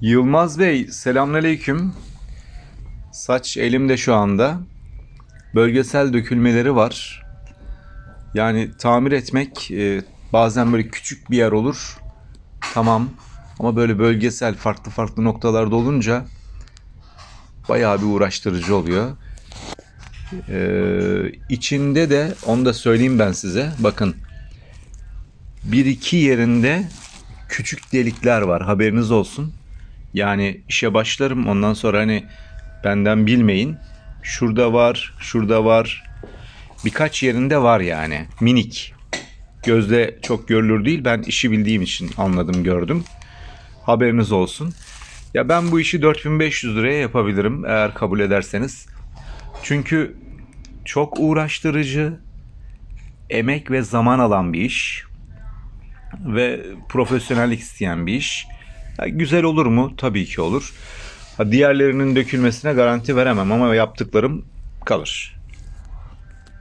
Yılmaz Bey, selamünaleyküm. Saç elimde şu anda. Bölgesel dökülmeleri var. Yani tamir etmek e, bazen böyle küçük bir yer olur. Tamam. Ama böyle bölgesel farklı farklı noktalarda olunca bayağı bir uğraştırıcı oluyor. Ee, içinde de onu da söyleyeyim ben size. Bakın bir iki yerinde küçük delikler var. Haberiniz olsun. Yani işe başlarım ondan sonra hani benden bilmeyin. Şurada var, şurada var. Birkaç yerinde var yani. Minik. Gözde çok görülür değil. Ben işi bildiğim için anladım, gördüm. Haberiniz olsun. Ya ben bu işi 4500 liraya yapabilirim eğer kabul ederseniz. Çünkü çok uğraştırıcı, emek ve zaman alan bir iş ve profesyonellik isteyen bir iş. Güzel olur mu? Tabii ki olur. Diğerlerinin dökülmesine garanti veremem ama yaptıklarım kalır.